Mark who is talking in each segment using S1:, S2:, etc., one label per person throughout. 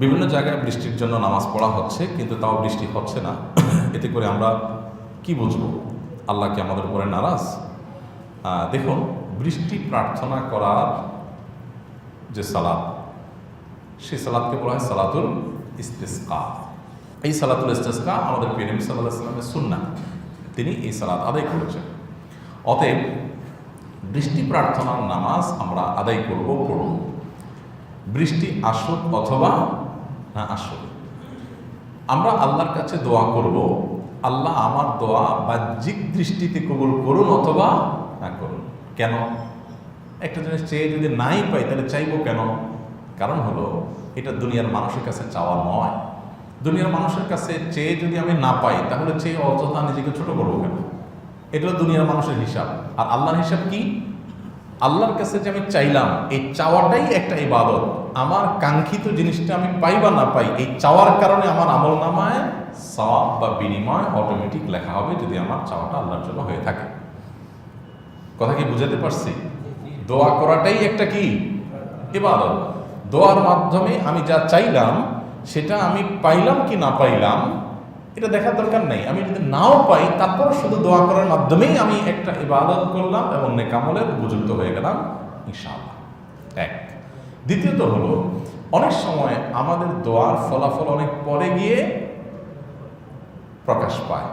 S1: বিভিন্ন জায়গায় বৃষ্টির জন্য নামাজ পড়া হচ্ছে, কিন্তু তাও বৃষ্টি হচ্ছে না। এতে করে আমরা কি বুঝব? আল্লাহ কি আমাদের উপরে নারাজ? দেখুন, বৃষ্টি প্রার্থনা করার যে সালাদ সে সালাদকে বলা হয় সালাতুল ইস্তেস্কা। এই সালাতুল ইস্তেস্কা আমাদের নবী সাল্লাহ সাল্লামের সুন্না তিনি এই সালাদ আদায় করেছেন। অতএব, বৃষ্টি প্রার্থনার নামাজ আমরা আদায় করব পড়ব বৃষ্টি আসুক অথবা না আসুক আমরা আল্লাহর কাছে দোয়া করব। আল্লাহ আমার দোয়া বাহ্যিক দৃষ্টিতে কবুল করুন অথবা না করুন। কেন? একটা জিনিস চেয়ে যদি নাই পাই, তাহলে চাইব কেন? কারণ হলো, এটা দুনিয়ার মানুষের কাছে চাওয়া নয়। দুনিয়ার মানুষের কাছে চেয়ে যদি আমি না পাই, তাহলে চেয়ে অযথা নিজেকে ছোট করব কেন? এটা দুনিয়ার মানুষের হিসাব। আর আল্লাহর হিসাব কি? আল্লাহর কাছে যে আমি চাইলাম, এই চাওয়াটাই একটা ইবাদত। আমার কাঙ্ক্ষিত জিনিসটা আমি পাই বা না পাই, এই চাওয়ার কারণে আমার আমল নামায়, সওয়াব বা বিনিময় অটোমেটিক লেখা হবে যদি আমার চাওয়াটা আল্লাহর জন্য হয়ে থাকে। কথা কি বুঝাতে পারছি? দোয়া করাটাই একটা কি? ইবাদত। দোয়ার মাধ্যমে আমি যা চাইলাম, সেটা আমি পাইলাম কি না পাইলাম, এটা দেখার দরকার নেই। আমি যদি নাও পাই তারপর শুধু দোয়া করার মাধ্যমেই আমি একটা ইবাদত করলাম এবং নেকামলের উপযুক্ত হয়ে গেলাম, ইনশাআল্লাহ। এক। দ্বিতীয়ত হলো, অনেক সময় আমাদের দোয়ার ফলাফল অনেক পরে গিয়ে প্রকাশ পায়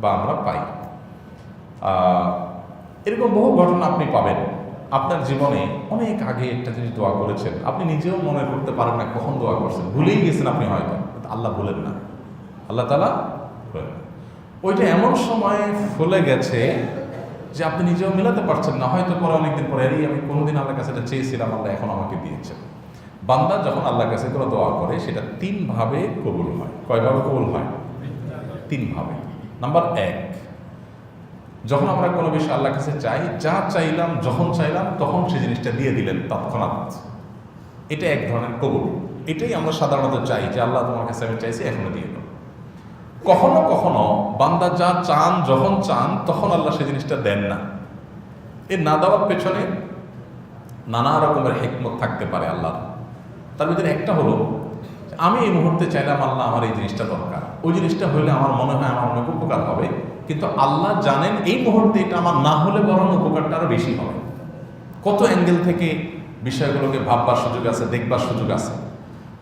S1: বা আমরা পাই। এরকম বহু ঘটনা আপনি পাবেন। আপনার জীবনে অনেক আগে একটা জিনিস দোয়া করেছেন, আপনি নিজেও মনে করতে পারেন না কখন দোয়া করছেন। ভুলেই গেছেন আপনি হয়তো আল্লাহ বলেন না। আল্লাহ তালা। ওইটা এমন সময় ফুলে গেছে যে আপনি নিজেও মিলাতে পারছেন না, হয়তো পরে অনেকদিন পরে, এই আমি কোনোদিন আল্লাহর কাছে এটা চেয়েছিলাম, আল্লাহ এখন আমাকে দিয়েছেন বান্দা যখন আল্লাহর কাছে কোনো দোয়া করে, সেটা তিনভাবে কবুল হয়। কয়ভাবে কবুল হয়? তিনভাবে। নাম্বার এক, যখন আমরা কোনো বিষয় আল্লাহর কাছে চাই, যা চাইলাম, যখন চাইলাম, তখন সেই জিনিসটা দিয়ে দিলেন তৎক্ষণাৎ। এটা এক ধরনের কবুল। এটাই আমরা সাধারণত চাই যে আল্লাহ তোমার কাছে আমি চাইছি, এখনও দিয়ে দাও। কখনো কখনো বান্দা যা চান, যখন চান, তখন আল্লাহ সেই জিনিসটা দেন না। এর না দেওয়ার পেছনে নানা রকমের হেকমত থাকতে পারে আল্লাহ তার ভিতরে একটা হলো আমি এই মুহূর্তে চাইলাম আল্লাহ আমার এই জিনিসটা দরকার। ওই জিনিসটা হলে আমার মনে হয় আমার অনেক উপকার হবে। কিন্তু আল্লাহ জানেন এই মুহূর্তে এটা আমার না হলে বরং উপকারটা আরও বেশি হবে। কত অ্যাঙ্গেল থেকে বিষয়গুলোকে ভাববার সুযোগ আছে, দেখবার সুযোগ আছে।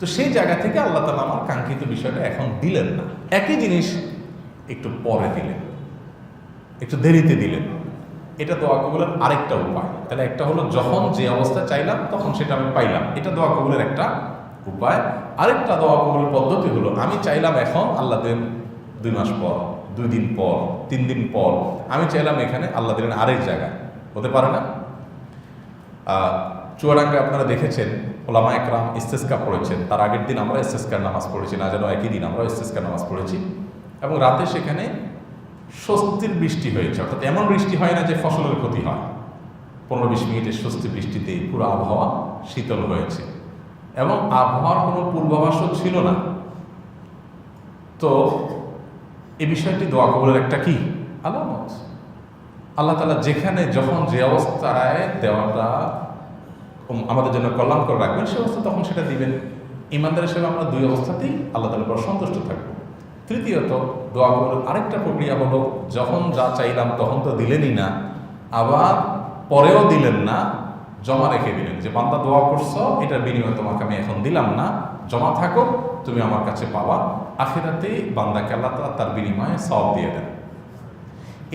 S1: তো সেই জায়গা থেকে আল্লাহ তালা আমার কাঙ্ক্ষিত বিষয়টা এখন দিলেন না। একই জিনিস একটু পরে দিলেন। একটু দেরিতে দিলেন। এটা দোয়া কবুলের আরেকটা উপায়। তাহলে একটা হলো যখন যে অবস্থা চাইলাম, তখন সেটা আমি পাইলাম। এটা দোয়া কবুলের একটা উপায়। আরেকটা দোয়া কবুলের পদ্ধতি হলো, আমি চাইলাম এখন আল্লাহ দেন দুই মাস পর, দুই দিন পর, তিন দিন পর, আমি চাইলাম এখানে আল্লাহ দিলেন আরেক জায়গায়। হতে পারে না? আহ, চুয়াডাঙ্গায় আপনারা দেখেছেন ওলামা একরাম ইস্তেস্কা পড়েছেন। তার আগের দিন আমরা ইস্তেস্কার নামাজ পড়েছি না যেন একই দিন আমরা ইস্তেস্কার নামাজ পড়েছি। এবং রাতে সেখানে স্বস্তির বৃষ্টি হয়েছে অর্থাৎ এমন বৃষ্টি হয় না যে ফসলের ক্ষতি হয়। পনেরো বিশ মিনিটের স্বস্তি বৃষ্টিতে পুরো আবহাওয়া শীতল হয়েছে। এবং আবহাওয়ার কোনো পূর্বাভাসও ছিল না। তো এই বিষয়টি দোয়া কবুলের একটা কি? আলামত। আল্লাহ তালা যেখানে যখন যে অবস্থায় দেওয়াটা আমাদের জন্য কল্যাণ করে রাখবেন, সে অবস্থা তখন সেটা দিবেন। ইমানদার হিসেবে আমরা দুই অবস্থাতেই আল্লাহ তালার উপর সন্তুষ্ট থাকব। তৃতীয়ত, দোয়া কবুলের আরেকটা প্রক্রিয়া হলো, যখন যা চাইলাম তখন তো দিলেনই না, আবার পরেও দিলেন না, জমা রেখে দিলেন। যে বান্দা দোয়া করছ, এটার বিনিময়ে তোমাকে আমি এখন দিলাম না, জমা থাকো, তুমি আমার কাছে পাওয়া আখেরাতে বান্দাকে আল্লাহ তার বিনিময়ে সব দিয়ে দেন।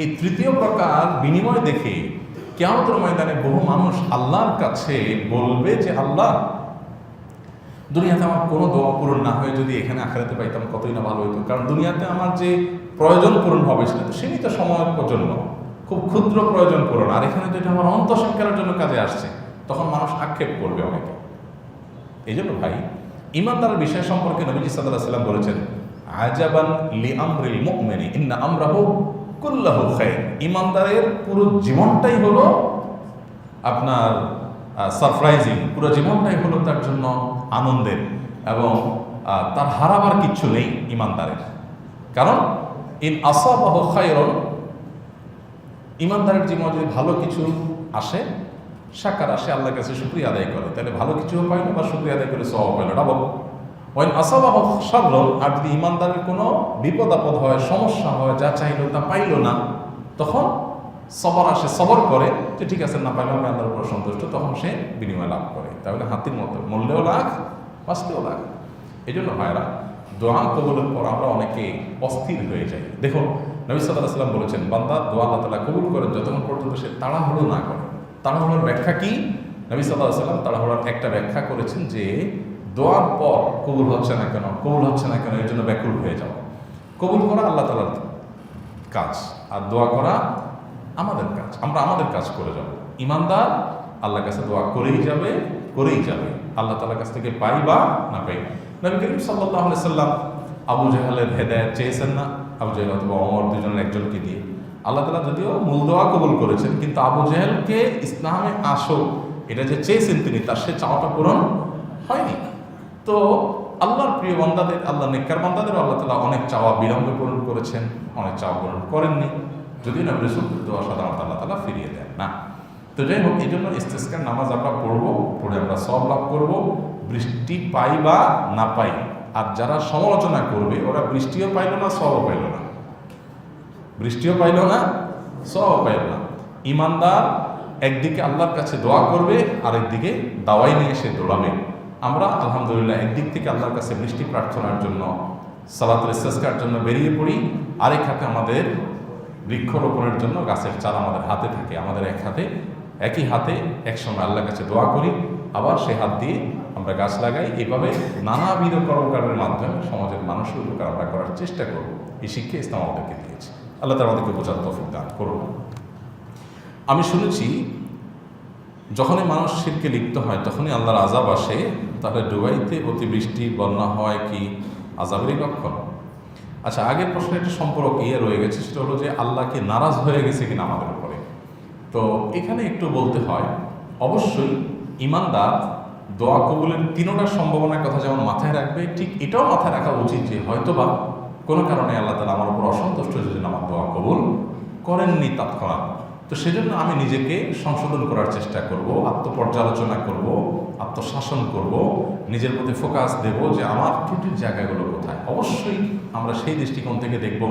S1: এই তৃতীয় প্রকার বিনিময় দেখে কেমতের ময়দানে বহু মানুষ আল্লাহর কাছে বলবে যে, আল্লাহ, দুনিয়াতে আমার কোনো দোয়া পূরণ না হয়ে যদি এখানে আখেরাতে পাইতাম কতই না ভালো হইতো। কারণ দুনিয়াতে আমার যে প্রয়োজন পূরণ হবে সেটা তো সীমিত সময়ের জন্য, খুব ক্ষুদ্র প্রয়োজন পূরণ। আর এখানে এটা আমার অন্তঃসংখ্যার জন্য কাজে আসছে, তখন মানুষ আক্ষেপ করবে অনেকে। এই জন্য ভাই ইমানদারের বিষয় সম্পর্কে নবীজি সাল্লাহ সাল্লাম বলেছেন, আজাবান লি আমরিল মুমিনি, ইন্না আমরাহু কুল্লাহু খাইর। ইমানদারের পুরো জীবনটাই হলো আপনার সারপ্রাইজিং পুরো জীবনটাই হলো তার জন্য আনন্দের এবং তার হারাবার কিচ্ছু নেই ইমানদারের। কারণ, ইন আসাবাহ খায়রন ইমানদারের জীবনে যদি ভালো কিছু আসে, সাকার আসে, আল্লাহর কাছে শুক্রিয়া আদায় করে, তাহলে ভালো কিছুও পাইলো বা শুক্রিয়া আদায় করে সব পাইলো ডাবল। ওই আসাবাহ সাবরণ আর যদি ইমানদারের কোনো বিপদ আপদ হয়, সমস্যা হয়, যা চাইলো তা পাইলো না, তখন সবর আসে, সবর করে যে ঠিক আছে, না পাইলে আমি আল্লাহর উপর সন্তুষ্ট, তখন সে বিনিময় লাভ করে। তাহলে হাতির মতো মূল্যেও লাখ বাঁচতেও লাখ। এই জন্য ভাইরা দোয়া কবুলের পর আমরা অনেকে অস্থির হয়ে যাই। দেখুন, নবী সাল্লাহ সাল্লাম বলেছেন, বান্দা দোয়া আল্লাহ তালা কবুল করেন যতক্ষণ পর্যন্ত সে তাড়াহুড়ো না করে। তাড়াহুড়োর ব্যাখ্যা কি? নবী সাল্লাহ সাল্লাম তাড়াহুড়োর একটা ব্যাখ্যা করেছেন যে দোয়ার পর কবুল হচ্ছে না কেন? কবুল হচ্ছে না কেন? এর জন্য ব্যাকুল হয়ে যাও কবুল করা আল্লাহ তালার কাজ, আর দোয়া করা আমাদের কাজ। আমরা আমাদের কাজ করে যাব। ইমানদার আল্লাহর কাছে দোয়া করেই যাবে করেই যাবে। আল্লাহ তালার কাছ থেকে পাই বা না পাই নবী করিম সাল্লাহ সাল্লাম আবু জাহালের হেদায়ত চেয়েছেন না? আবু জাহেল অথবা অমর দুজনের একজনকে দিয়ে। আল্লাহ তালা যদিও মূল দোয়া কবুল করেছেন, কিন্তু আবু জাহেলকে ইসলামে আসো, এটা যে চেয়েছেন তিনি, তার সে চাওয়াটা পূরণ হয়নি। তো আল্লাহর প্রিয় বান্দাদের আল্লাহ নেককার বান্দাদের আল্লাহ তালা অনেক চাওয়া বিলম্বে পূরণ করেছেন, অনেক চাওয়া পূরণ করেননি। যদিও না রসুল দোয়া সাধারণত আল্লাহ তালা ফিরিয়ে দেন না। তো যাই হোক এই জন্য ইস্তেস্কার নামাজ আমরা পড়ব, পড়ে আমরা সব লাভ করব। বৃষ্টি পাই বা না পাই, আর যারা সমালোচনা করবে, ওরা বৃষ্টিও পাইল না সবও পাইল না। বৃষ্টিও পাইল না সবও পাইল না। ইমানদার একদিকে আল্লাহর কাছে দোয়া করবে, আরেকদিকে দাওয়াই নিয়ে সে দৌড়াবে। আমরা আলহামদুলিল্লাহ একদিক থেকে আল্লাহর কাছে বৃষ্টি প্রার্থনার জন্য সালাতুল ইস্তেস্কার জন্য বেরিয়ে পড়ি, আরেক হাতে আমাদের বৃক্ষরোপণের জন্য গাছের চারা আমাদের হাতে থাকে, আমাদের এক হাতে, একই হাতে একসময় আল্লাহর কাছে দোয়া করি, আবার সে হাত দিয়ে আমরা গাছ লাগাই। এভাবে নানাবিধ কর্মকাণ্ডের মাধ্যমে সমাজের মানুষের উপকার আমরা করার চেষ্টা করব। এই শিক্ষা ইসলাম আমাদেরকে দিয়েছে। আল্লাহ তালা আমাদেরকে বোঝার তফিক দান করুন। আমি শুনেছি যখনই মানুষ শিরকে লিপ্ত হয়, তখনই আল্লাহর আজাব আসে। তাহলে ডুবাইতে অতিবৃষ্টি, বন্যা হয় কি? আজাবেরই লক্ষণ। আচ্ছা আগের প্রশ্নের একটা সম্পর্ক ইয়ে রয়ে গেছে, সেটা হলো যে আল্লাহকে নারাজ হয়ে গেছে কিনা আমাদের উপরে? তো এখানে একটু বলতে হয়, অবশ্যই ইমানদার দোয়া কবুলের তিনোটার সম্ভাবনার কথা যেমন মাথায় রাখবে, ঠিক এটাও মাথায় রাখা উচিত যে হয়তোবা কোনো কারণে আল্লাহ তালা আমার উপর অসন্তুষ্ট যে জন্য আমার দোয়া কবুল করেননি তৎক্ষণাৎ। তো সেজন্য আমি নিজেকে সংশোধন করার চেষ্টা করব, আত্মপর্যালোচনা করব, আত্মশাসন করব, নিজের প্রতি ফোকাস দেব যে আমার ত্রুটির জায়গাগুলো কোথায়। অবশ্যই আমরা সেই দৃষ্টিকোণ থেকে দেখব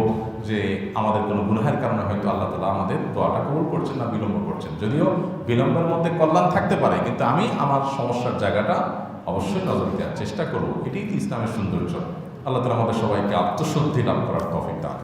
S1: যে আমাদের কোনো গুনাহের কারণে হয়তো আল্লাহ তালা আমাদের দোয়াটা কবুল করছেন না, বিলম্ব করছেন। যদিও বিলম্বের মধ্যে কল্যাণ থাকতে পারে, কিন্তু আমি আমার সমস্যার জায়গাটা অবশ্যই নজর দেওয়ার চেষ্টা করব। এটাই ইসলামের সৌন্দর্য। আল্লাহ তালা আমাদের সবাইকে আত্মশুদ্ধি লাভ করার তফিক দান।